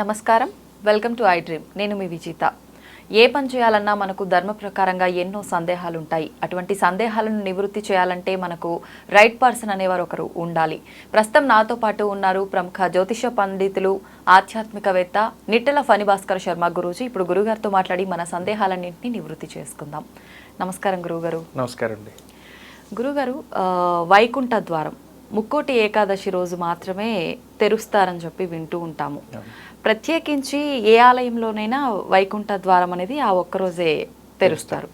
నమస్కారం. Welcome to I dream. నేను మీ విజిత. ఏ పని చేయాలన్నా మనకు ధర్మ ప్రకారంగా ఎన్నో సందేహాలు ఉంటాయి అటువంటి సందేహాలను నివృత్తి చేయాలంటే మనకు రైట్ పర్సన్ అనేవారు ఒకరు ఉండాలి. ప్రస్తుతం నాతో పాటు ఉన్నారు ప్రముఖ జ్యోతిష పండితులు ఆధ్యాత్మికవేత్త నిట్టెల ఫణిభాస్కర్ శర్మ గురూజీ. ఇప్పుడు గురుగారితో మాట్లాడి మన సందేహాలన్నింటినీ నివృత్తి చేసుకుందాం. నమస్కారం గురుగారు నమస్కారం అండి. గురుగారు వైకుంఠ ద్వారం ముక్కోటి ఏకాదశి రోజు మాత్రమే తెరుస్తారని చెప్పి వింటూ ఉంటాము. ప్రత్యేకించి ఏ ఆలయంలోనైనా వైకుంఠ ద్వారం అనేది ఆ ఒక్కరోజే తెరుస్తారు.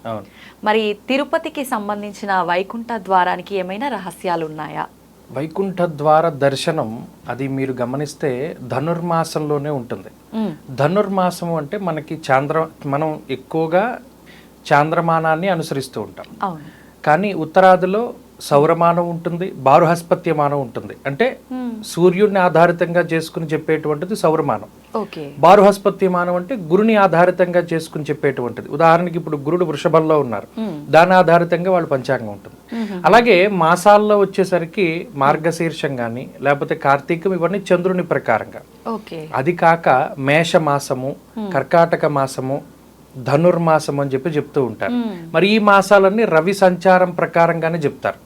మరి తిరుపతికి సంబంధించిన వైకుంఠ ద్వారానికి ఏమైనా రహస్యాలు ఉన్నాయా? వైకుంఠ ద్వార దర్శనం అది మీరు గమనిస్తే ధనుర్మాసంలోనే ఉంటుంది. ధనుర్మాసం అంటే మనకి చాంద్ర మనం ఎక్కువగా చాంద్రమానాన్ని అనుసరిస్తూ ఉంటాం. కానీ ఉత్తరాదిలో సౌరమానం ఉంటుంది బారుహస్పత్యమానం ఉంటుంది. అంటే. సూర్యుడిని ఆధారితంగా చేసుకుని చెప్పేటువంటిది సౌరమానం. బారుహస్పత్యమానం అంటే గురుని ఆధారితంగా చేసుకుని చెప్పేటువంటిది. ఉదాహరణకి ఇప్పుడు గురుడు వృషభంలో ఉన్నారు. దాని ఆధారితంగా వాళ్ళ పంచాంగం ఉంటుంది. అలాగే మాసాల్లో వచ్చేసరికి మార్గశీర్షం కానీ లేకపోతే కార్తీకం ఇవన్నీ చంద్రుని ప్రకారంగా. అది కాక మేష మాసము కర్కాటక మాసము ధనుర్మాసం అని చెప్పి చెప్తూ ఉంటారు. మరి ఈ మాసాలన్నీ రవి సంచారం ప్రకారంగానే చెప్తారు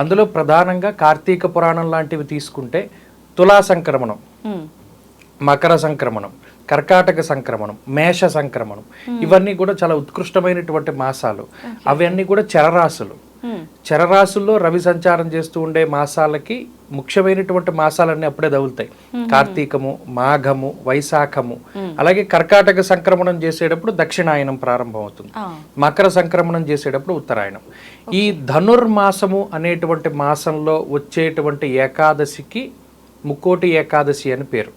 అందులో ప్రధానంగా కార్తీక పురాణం లాంటివి తీసుకుంటే తులా సంక్రమణం. మకర సంక్రమణం కర్కాటక సంక్రమణం మేష సంక్రమణం ఇవన్నీ కూడా చాలా ఉత్కృష్టమైనటువంటి మాసాలు అవన్నీ కూడా చరరాశులు. చరరాశుల్లో రవి సంచారం చేస్తూ ఉండే మాసాలకి ముఖ్యమైనటువంటి మాసాలన్నీ అప్పుడే తగులుతాయి. కార్తీకము మాఘము వైశాఖము. అలాగే కర్కాటక సంక్రమణం చేసేటప్పుడు దక్షిణాయనం ప్రారంభం అవుతుంది. మకర సంక్రమణం చేసేటప్పుడు ఉత్తరాయణం. ఈ ధనుర్మాసము అనేటువంటి మాసంలో వచ్చేటువంటి ఏకాదశికి ముక్కోటి ఏకాదశి అని పేరు.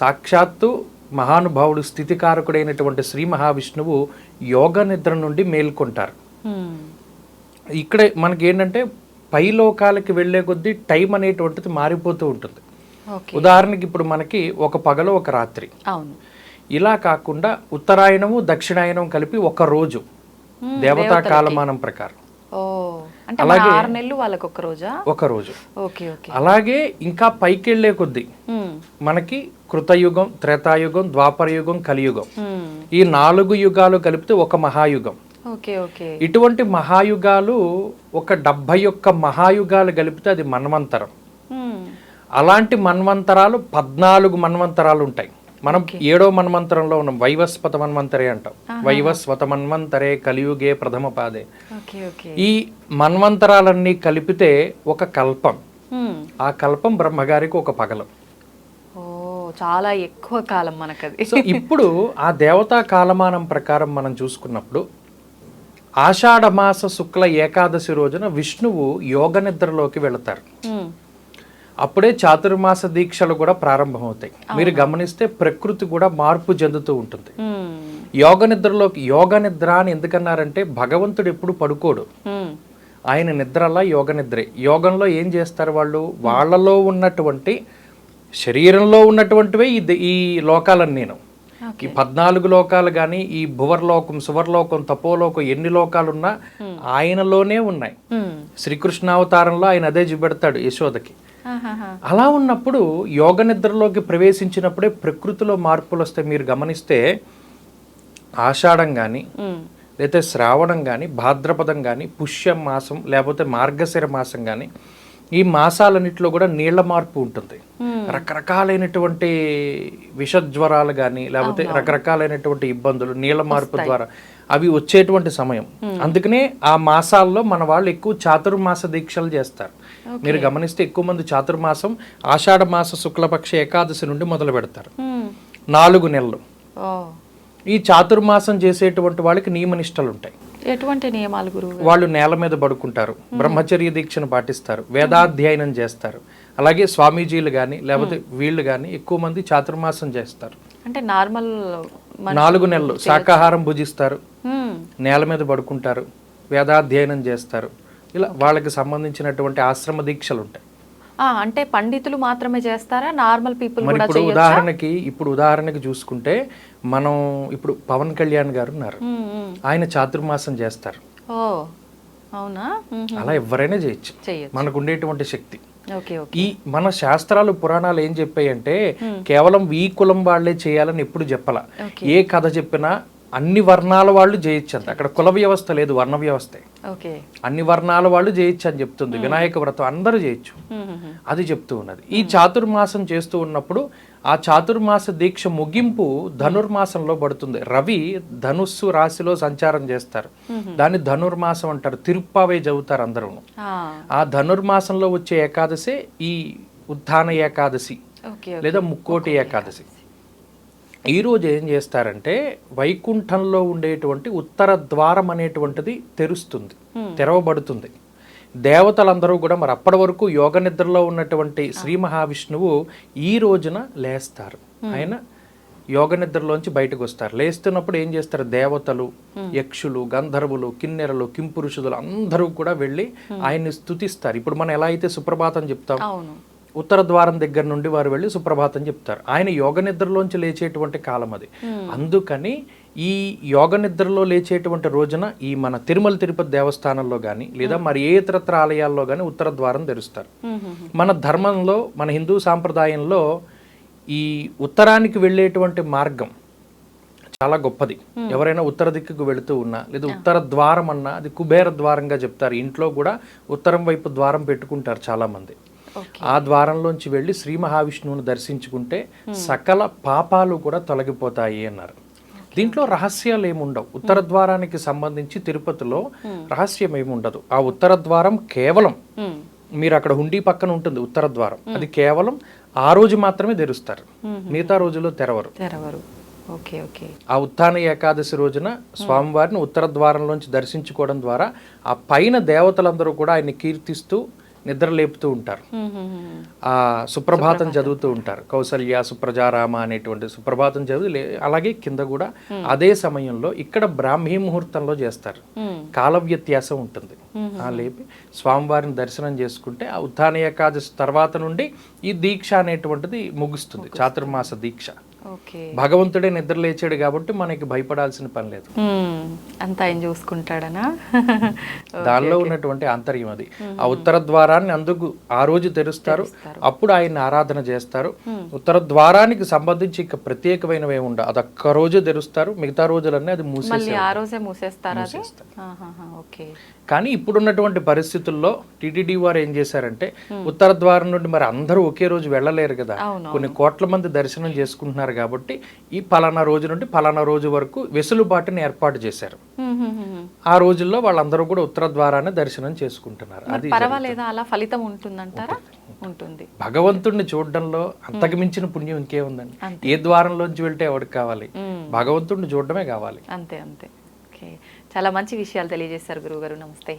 సాక్షాత్తు మహానుభావుడు స్థితికారకుడైనటువంటి శ్రీ మహావిష్ణువు యోగ నిద్ర నుండి మేల్కొంటారు. ఇక్కడే మనకి ఏంటంటే పై లోకాలకి వెళ్ళే కొద్దీ టైం అనేటువంటిది మారిపోతూ ఉంటుంది. ఉదాహరణకి ఇప్పుడు మనకి ఒక పగలు ఒక రాత్రి. అవును. ఇలా కాకుండా ఉత్తరాయణము దక్షిణాయనం కలిపి ఒక రోజు. దేవతా కాలమానం ప్రకారం. మన ఆరు నెలలు వాళ్ళకి ఒక రోజా? ఒక రోజు. అలాగే ఇంకా పైకి వెళ్ళే కొద్దీ. మనకి కృతయుగం త్రేతాయుగం ద్వాపరయుగం కలియుగం. మ్మ్. ఈ నాలుగు యుగాలు కలిపితే ఒక మహాయుగం. ఇటువంటి మహాయుగాలు ఒక డెబ్భై ఒక్క మహాయుగాలు కలిపితే అది మన్వంతరం. అలాంటి మన్వంతరాలు పద్నాలుగు మన్వంతరాలు ఉంటాయి. మనం ఏడో మన్వంతరంలో ఉన్నాం వైవస్వత మన్వంతరే అంటాం. వైవస్వత మన్వంతరే కలియుగే ప్రథమ పాదే. ఈ మన్వంతరాలన్నీ కలిపితే ఒక కల్పం. ఆ కల్పం బ్రహ్మగారికి ఒక పగలం. చాలా ఎక్కువ కాలం మనకది. సో ఇప్పుడు ఆ దేవతా కాలమానం ప్రకారం మనం చూసుకున్నప్పుడు ఆషాఢ మాస శుక్ల ఏకాదశి రోజున విష్ణువు యోగ నిద్రలోకి వెళతారు. అప్పుడే చాతుర్మాస దీక్షలు కూడా ప్రారంభమవుతాయి. మీరు గమనిస్తే ప్రకృతి కూడా మార్పు చెందుతూ ఉంటుంది. యోగ నిద్రలోకి యోగ నిద్ర అని ఎందుకన్నారంటే భగవంతుడు ఎప్పుడు పడుకోడు. ఆయన నిద్రలా యోగ నిద్రే. యోగంలో ఏం చేస్తారు వాళ్ళు? వాళ్ళలో ఉన్నటువంటి శరీరంలో ఉన్నటువంటివే ఈ లోకాలని నేను ఈ పద్నాలుగు లోకాలు కానీ ఈ భువర్లోకం సువర్లోకం తపోలోకం ఎన్ని లోకాలున్నా ఆయనలోనే ఉన్నాయి. శ్రీకృష్ణావతారంలో ఆయన అదే చూపెడతాడు యశోదకి. అలా ఉన్నప్పుడు యోగ నిద్రలోకి ప్రవేశించినప్పుడే ప్రకృతిలో మార్పులు వస్తాయి మీరు గమనిస్తే ఆషాఢం కానీ. లేకపోతే శ్రావణం కానీ భాద్రపదం కానీ పుష్యం మాసం లేకపోతే మార్గశిర మాసం కానీ ఈ మాసాలన్నింటిలో కూడా నీళ్ళ మార్పు ఉంటుంది రకరకాలైనటువంటి విషజ్వరాలు కానీ లేకపోతే రకరకాలైనటువంటి ఇబ్బందులు నీళ్ళ మార్పు ద్వారా అవి వచ్చేటువంటి సమయం. అందుకనే ఆ మాసాల్లో మన వాళ్ళు ఎక్కువ చాతుర్మాస దీక్షలు చేస్తారు. మీరు గమనిస్తే ఎక్కువ మంది చాతుర్మాసం ఆషాఢ మాస శుక్లపక్ష ఏకాదశి నుండి మొదలు పెడతారు. నాలుగు నెలలు. ఈ చాతుర్మాసం చేసేటువంటి వాళ్ళకి నియమనిష్టలు ఉంటాయి ఎటువంటి నియమాలు గురువు వాళ్ళు నేల మీద పడుకుంటారు. బ్రహ్మచర్య దీక్షను పాటిస్తారు. వేదాధ్యయనం చేస్తారు. అలాగే స్వామీజీలు కానీ లేకపోతే వీళ్ళు కానీ ఎక్కువ మంది చాతుర్మాసం చేస్తారు. అంటే నార్మల్ నాలుగు నెలలు శాకాహారం భుజిస్తారు. నేల మీద పడుకుంటారు. వేదాధ్యయనం చేస్తారు. ఇలా వాళ్ళకి సంబంధించినటువంటి ఆశ్రమ దీక్షలు ఉంటాయి. అంటే పండితులు మాత్రమే చేస్తారా? నార్మల్ పీపుల్ మరి ఇప్పుడు ఉదాహరణకి ఇప్పుడు ఉదాహరణకి చూసుకుంటే మనం ఇప్పుడు పవన్ కళ్యాణ్ గారు ఉన్నారు. ఆయన చాతుర్మాసం చేస్తారు. ఓ అవునా. అలా ఎవరైనా చేయొచ్చు. మనకు ఉండేటువంటి శక్తి. ఈ మన శాస్త్రాలు పురాణాలు ఏం చెప్పాయంటే కేవలం ఈ కులం వాళ్ళే చేయాలని ఎప్పుడు చెప్పాల. ఏ కథ చెప్పినా అన్ని వర్ణాల వాళ్ళు చేయొచ్చు అంత అక్కడ కుల వ్యవస్థ లేదు వర్ణ వ్యవస్థే. అన్ని వర్ణాల వాళ్ళు చేయొచ్చు అని చెప్తుంది వినాయక వ్రతం అందరూ చేయొచ్చు అది చెప్తూ ఉన్నది. ఈ చాతుర్మాసం చేస్తూ ఉన్నప్పుడు ఆ చాతుర్మాస దీక్ష ముగింపు ధనుర్మాసంలో పడుతుంది. రవి ధనుస్సు రాశిలో సంచారం చేస్తారు. దాన్ని ధనుర్మాసం అంటారు. తిరుప్పావే చదువుతారు అందరూ ఆ, ధనుర్మాసంలో వచ్చే ఏకాదశి ఈ ఉత్థాన ఏకాదశి లేదా ముక్కోటి ఏకాదశి. ఈ రోజు ఏం చేస్తారంటే వైకుంఠంలో ఉండేటువంటి ఉత్తర ద్వారం అనేటువంటిది తెరుస్తుంది తెరవబడుతుంది. దేవతలందరూ కూడా మరి అప్పటి వరకు యోగ నిద్రలో ఉన్నటువంటి శ్రీ మహావిష్ణువు ఈ రోజున లేస్తారు. ఆయన యోగ నిద్రలోంచి బయటకు వస్తారు. లేస్తున్నప్పుడు ఏం చేస్తారు? దేవతలు యక్షులు గంధర్వులు కిన్నెరలు కింపురుషులు అందరూ కూడా వెళ్ళి ఆయన్ని స్తుతిస్తారు. ఇప్పుడు మనం ఎలా అయితే సుప్రభాతం చెప్తాం? ఉత్తర ద్వారం దగ్గర నుండి వారు వెళ్ళి సుప్రభాతం చెప్తారు. ఆయన యోగ నిద్రలోంచి లేచేటువంటి కాలం అది. అందుకని ఈ యోగ నిద్రలో లేచేటువంటి రోజున ఈ మన తిరుమల తిరుపతి దేవస్థానంలో కానీ లేదా మరి ఏ ఇతరత్ర ఆలయాల్లో కానీ ఉత్తర ద్వారం తెరుస్తారు. మన ధర్మంలో మన హిందూ సాంప్రదాయంలో ఈ ఉత్తరానికి వెళ్ళేటువంటి మార్గం చాలా గొప్పది. ఎవరైనా ఉత్తర దిక్కుకు వెళుతూ ఉన్నా లేదా ఉత్తర ద్వారం అన్నా అది కుబేర ద్వారంగా చెప్తారు. ఇంట్లో కూడా ఉత్తరం వైపు ద్వారం పెట్టుకుంటారు చాలా మంది ఓకే ఆ ద్వారంలోంచి వెళ్ళి శ్రీ మహావిష్ణువుని దర్శించుకుంటే సకల పాపాలు కూడా తొలగిపోతాయి అన్నారు. దీంట్లో రహస్యాలు ఏముండవు? ఉత్తర ద్వారానికి సంబంధించి తిరుపతిలో రహస్యం ఏముండదు. ఆ ఉత్తర ద్వారం కేవలం మీరు అక్కడ హుండీ పక్కన ఉంటుంది ఉత్తర ద్వారం. అది కేవలం ఆ రోజు మాత్రమే తెరుస్తారు. మిగతా రోజుల్లో తెరవరు. తెరవరు. Okay okay. ఆ ఉత్థాన ఏకాదశి రోజున స్వామివారిని ఉత్తర ద్వారంలోంచి దర్శించుకోవడం ద్వారా ఆ పైన దేవతలందరూ కూడా ఆయన్ని కీర్తిస్తూ నిద్ర లేపుతూ ఉంటారు. ఆ సుప్రభాతం చదువుతూ ఉంటారు. కౌసల్య సుప్రజారామ అనేటువంటి సుప్రభాతం చదివి లే- అలాగే కింద కూడా అదే సమయంలో ఇక్కడ బ్రాహ్మీ ముహూర్తంలో చేస్తారు. కాల వ్యత్యాసం ఉంటుంది. ఆ లేపి స్వామివారిని దర్శనం చేసుకుంటే ఆ ఉత్థాన ఏకాదశి తర్వాత నుండి ఈ దీక్ష అనేటువంటిది ముగుస్తుంది. చాతుర్మాస దీక్ష. భగవంతుడే నిద్ర లేచాడు కాబట్టి మనకి భయపడాల్సిన పని లేదు. అంతా ఆయన చూసుకుంటాడనా? దానిలో ఉన్నటువంటి ఆంతర్యం అది. ఆ ఉత్తర ద్వారాన్ని అందుకు ఆ రోజు తెరుస్తారు. అప్పుడు ఆయన్ని ఆరాధన చేస్తారు. ఉత్తర ద్వారానికి సంబంధించి ఇక ప్రత్యేకమైనవి ఏమి ఉండవు. అది ఒక్క రోజు తెరుస్తారు. మిగతా రోజులన్నీ అది మూసేసి మళ్ళీ ఆ రోజే మూసేస్తారా కానీ ఇప్పుడున్నటువంటి పరిస్థితుల్లో టీటీడీ వారు ఏం చేశారంటే ఉత్తర ద్వారం నుండి మరి అందరూ ఒకే రోజు వెళ్ళలేరు కదా. కొన్ని కోట్ల మంది దర్శనం చేసుకుంటున్నారు కాబట్టి ఈ పలానా రోజు నుండి పలానా రోజు వరకు వెసులుబాటుని ఏర్పాటు చేశారు. ఆ రోజుల్లో వాళ్ళందరూ కూడా ఉత్తర ద్వారాన్ని దర్శనం చేసుకుంటున్నారు. అది పర్వాలేదా? అలా ఫలితం ఉంటుందంటారా? ఉంటుంది భగవంతుడిని చూడడంలో అంతకు మించిన పుణ్యం ఇంకేముందండి? ఏ ద్వారంలోంచి వెళ్తే ఎవరికి కావాలి? భగవంతుడిని చూడడమే కావాలి. అంతే అంతే. ఓకే. చాలా మంచి విషయాలు తెలియజేశారు గురువుగారు. నమస్తే.